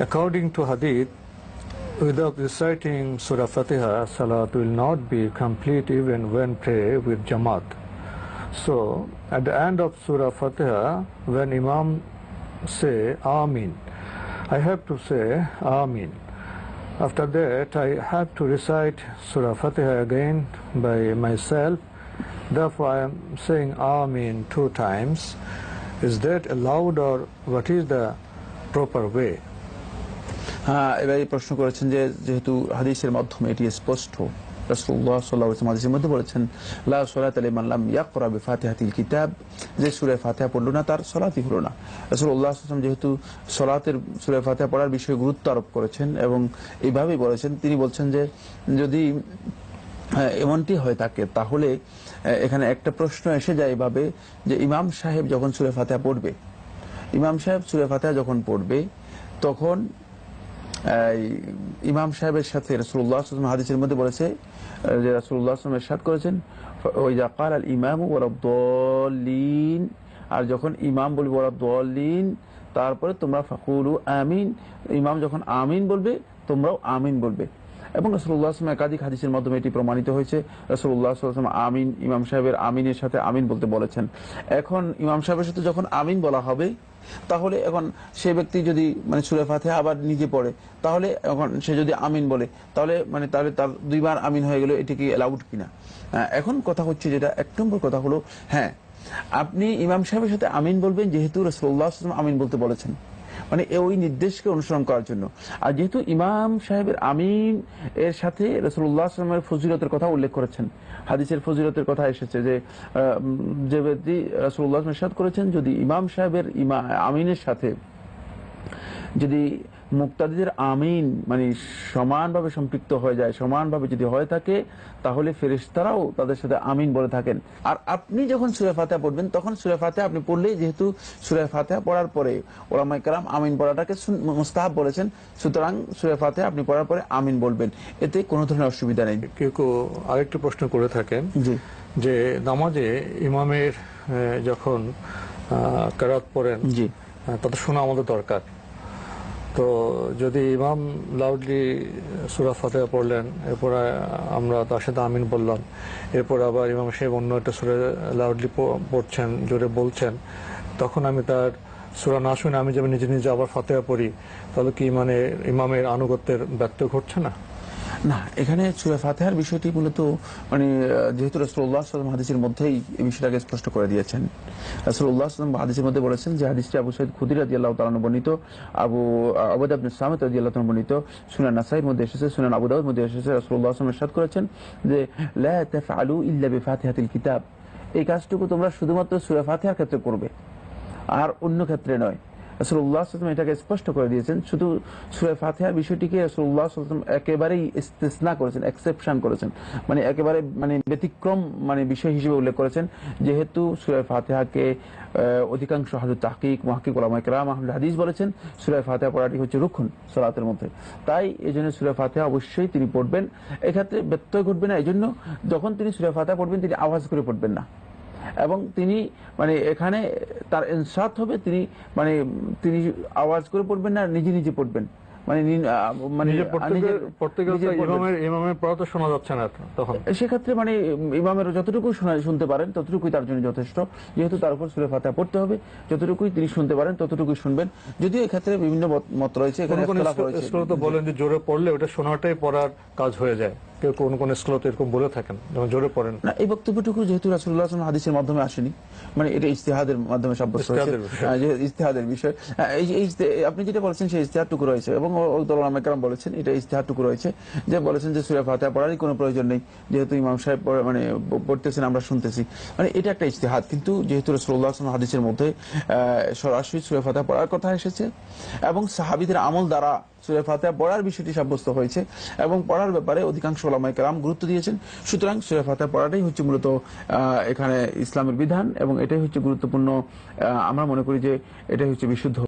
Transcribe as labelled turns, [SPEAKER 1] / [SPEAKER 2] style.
[SPEAKER 1] According to Hadith, without reciting Surah Fatiha, Salat will not be complete even when pray with Jamaat. So, at the end of Surah Fatiha, when Imam say Amin, I have to say Amin. After that, I have to recite Surah Fatiha again by myself. Therefore, I am saying Amin two times. Is that allowed or what is the proper way?
[SPEAKER 2] হ্যাঁ এবার এই প্রশ্ন করেছেন যে যেহেতু হাদিসের মাধ্যমে এটি স্পষ্ট আলাইহি ওয়াসাল্লাম হাদিসের মধ্যে বলেছেন লা সালাতা লিমান লাম ইয়াকরা বিফাতিহাতিল কিতাব যে সূরা ফাতিহা পড়ল না তার সালাতই হলো না। সাল্লাল্লাহু আলাইহি যেহেতু সালাতের সূরা ফাতিহা পড়ার বিষয়ে গুরুত্ব আরোপ করেছেন এবং এইভাবেই বলেছেন তিনি বলছেন যে যদি হ্যাঁ, এমনটি হয়ে থাকে তাহলে এখানে একটা প্রশ্ন এসে যায় এভাবে যে ইমাম সাহেব যখন সুরে ফাতেহা পড়বে ইমাম সাহেব সুরে ফাতেহা যখন পড়বে তখন ইমাম সাহেবের সাথে রসুল্লাহ আসলাম হাদিসের মধ্যে বলেছে, যে রসুল্লাহ আসলাম এরশাদ করেছেন, ওই জাকাল আল ইমাম ওরদ্দলিন আর যখন ইমাম বলবে ওরদ্দলিন তারপরে তোমরা ফাকুলু আমিন, ইমাম যখন আমিন বলবে, তোমরাও আমিন বলবে। এবং রসুল্লাহ আসলাম একাধিক হাদিসের মাধ্যমে এটি প্রমাণিত হয়েছে রসুল্লাহ আসলাম আমিন, ইমাম সাহেবের আমিনের সাথে আমিন বলতে বলেছেন। এখন ইমাম সাহেবের সাথে যখন আমিন বলা হবে তাহলে এখন সে ব্যক্তি যদি মানে সুরে ফাতে আবার নিজে পড়ে তাহলে এখন সে যদি আমিন বলে তাহলে মানে তাহলে তার দুইবার আমিন হয়ে গেল এটি কি অ্যালাউড কিনা? আহ, এখন কথা হচ্ছে যেটা এক নম্বর কথা হলো হ্যাঁ আপনি ইমাম সাহেবের সাথে আমিন বলবেন যেহেতু রসুল্লাহ আমিন বলতে বলেছেন। মানে ওই নির্দেশকে অনুসরণ করার জন্য। আর যেহেতু ইমাম সাহেবের আমিন এর সাথে রসুল্লাহ আসলামের ফজিলতের কথা উল্লেখ করেছেন, হাদিসের ফজিলতের কথা এসেছে যে যে ব্যক্তি রসুল্লাহ করেছেন, যদি ইমাম সাহেবের ইমা আমিনের সাথে যদি মুক্তাদিদের আমিন মানে সমানভাবে সম্পৃক্ত হয়ে যায় সমানভাবে যদি হয়ে থাকে তাহলে ফেরেশতারাও তাদের সাথে আমিন বলে থাকেন। আর আপনি যখন সুরে ফাতেহা পড়বেন তখন সুরে ফাতেহা আপনি পড়লেই যেহেতু সুরে ফাতেহা পড়ার পরে ওলামাই কালাম আমিন পড়াটাকে মুস্তাহাব বলেছেন সুতরাং সুরে ফাতেহা আপনি পড়ার পরে আমিন বলবেন। এতে কোনো ধরনের অসুবিধা নেই।
[SPEAKER 1] কেউ কেউ আরেকটি প্রশ্ন করে থাকেন
[SPEAKER 2] জি।
[SPEAKER 1] যে নামাজে ইমামের যখন কেরাত পড়েন
[SPEAKER 2] জি।
[SPEAKER 1] আহ, তা তো শোনা আমাদের দরকার। তো যদি ইমাম লাউডলি সুরা ফাতেহা পড়লেন, এরপরে আমরা তার সাথে আমিন বললাম, এরপর আবার ইমাম সাহেব অন্য একটা সুরে লাউডলি পড়ছেন, জোরে বলছেন, তখন আমি তার সুরা না শুনে আমি যেমন নিজে নিজে আবার ফাতেহা পড়ি, তাহলে কি মানে ইমামের আনুগত্যের ব্যর্থ ঘটছে না?
[SPEAKER 2] না, এখানে সুরা ফাতেহার বিষয়টি মূলত মানে যেহেতু রসুল্লাহ সাল্লাম হাদিসের মধ্যেই এই বিষয়টাকে স্পষ্ট করে দিয়েছেন। রসুল্লাহ সাল্লাম হাদিসের মধ্যে বলেছেন যে, হাদিসটি আবু সৈয়দ খুদির রাজি আল্লাহ তালানো বর্ণিত, আবু, আবুদ আবনে সামেত রাজি আল্লাহ তালানো বর্ণিত, সুনান নাসাইর মধ্যে এসেছে, সুনান আবুদাউদ মধ্যে এসেছে রসুল্লাহ আসলাম এরশাদ করেছেন যে, লা তাফআলু ইল্লা বিফাতিহাতিল কিতাব। এই কাজটুকু তোমরা শুধুমাত্র সূরা ফাতিহার ক্ষেত্রে করবে, আর অন্য ক্ষেত্রে নয়। সাল্লাম এটাকে স্পষ্ট করে দিয়েছেন। শুধু সুরে ফাতিহার বিষয়টিকে সাল্লাম একেবারেই ইস্তেসনা করেছেন এক্সেপশন করেছেন। মানে একেবারে মানে ব্যতিক্রম মানে বিষয় হিসেবে উল্লেখ করেছেন। যেহেতু সুরে ফাতিহাকে অধিকাংশ হাজু তাহকিক মাহকিক ওলামা কেরাম আহমদ হাদিস বলেছেন, সুরে ফাতিহা পড়াটি হচ্ছে রুক্ষণ সলাতের মধ্যে। তাই এই জন্য সুরে ফাতিহা অবশ্যই তিনি পড়বেন। এক্ষেত্রে ব্যত্যয় ঘটবে না। এই জন্য যখন তিনি সুরে ফাতিহা পড়বেন, তিনি আওয়াজ করে পড়বেন না। এবং তিনি মানে এখানে তার ইনসাত হবে তিনি মানে তিনি আওয়াজ করে পড়বেন না নিজে নিজে পড়বেন। মানে মানে।
[SPEAKER 1] ইমামের ইমামের পড়া তো শোনা যাচ্ছে না তখন।
[SPEAKER 2] সেক্ষেত্রে মানে ইমামের যতটুকু শুনতে পারেন ততটুকুই তার জন্য যথেষ্ট। যেহেতু তার উপর সুরে পড়তে হবে যতটুকুই তিনি শুনতে পারেন ততটুকুই শুনবেন। যদিও এক্ষেত্রে বিভিন্ন মত- রয়েছে এখানে
[SPEAKER 1] তো বলেন যে জোরে পড়লে ওটা শোনাটাই পড়ার কাজ হয়ে যায়। কেউ কোন কোন স্কুলে তো এরকম বলে থাকেন যেমন জোরে পড়েন।
[SPEAKER 2] না এই বক্তব্যটুকু যেহেতু রাসুল্লাহ আসলাম হাদিসের মাধ্যমে আসেনি মানে এটা ইস্তেহাদের মাধ্যমে সাব্যস্ত হয়েছে। হ্যাঁ, ইস্তেহাদের বিষয়। এই আপনি যেটা বলেছেন সেই ইস্তেহারটুকু রয়েছে এবং বলেছেন এটা ইস্তেহারটুকু রয়েছে। যে বলেছেন যে সুরা ফাতেহা পড়ারই কোনো প্রয়োজন নেই যেহেতু ইমাম সাহেব মানে পড়তেছেন আমরা শুনতেছি। মানে এটা একটা ইস্তেহাদ কিন্তু যেহেতু রসুল্লাহ আসলাম হাদিসের মধ্যে আহ, সরাসরি সুরা ফাতেহা পড়ার কথা এসেছে এবং সাহাবিদের আমল দ্বারা সুরে ফাতেহা পড়ার বিষয়টি সাব্যস্ত হয়েছে এবং পড়ার ব্যাপারে অধিকাংশ ওলামায় কেরাম গুরুত্ব দিয়েছেন। সুতরাং সুরে ফাতেহা পড়াটাই হচ্ছে মূলত এখানে ইসলামের বিধান এবং এটাই হচ্ছে গুরুত্বপূর্ণ। আমরা মনে করি যে এটাই হচ্ছে বিশুদ্ধ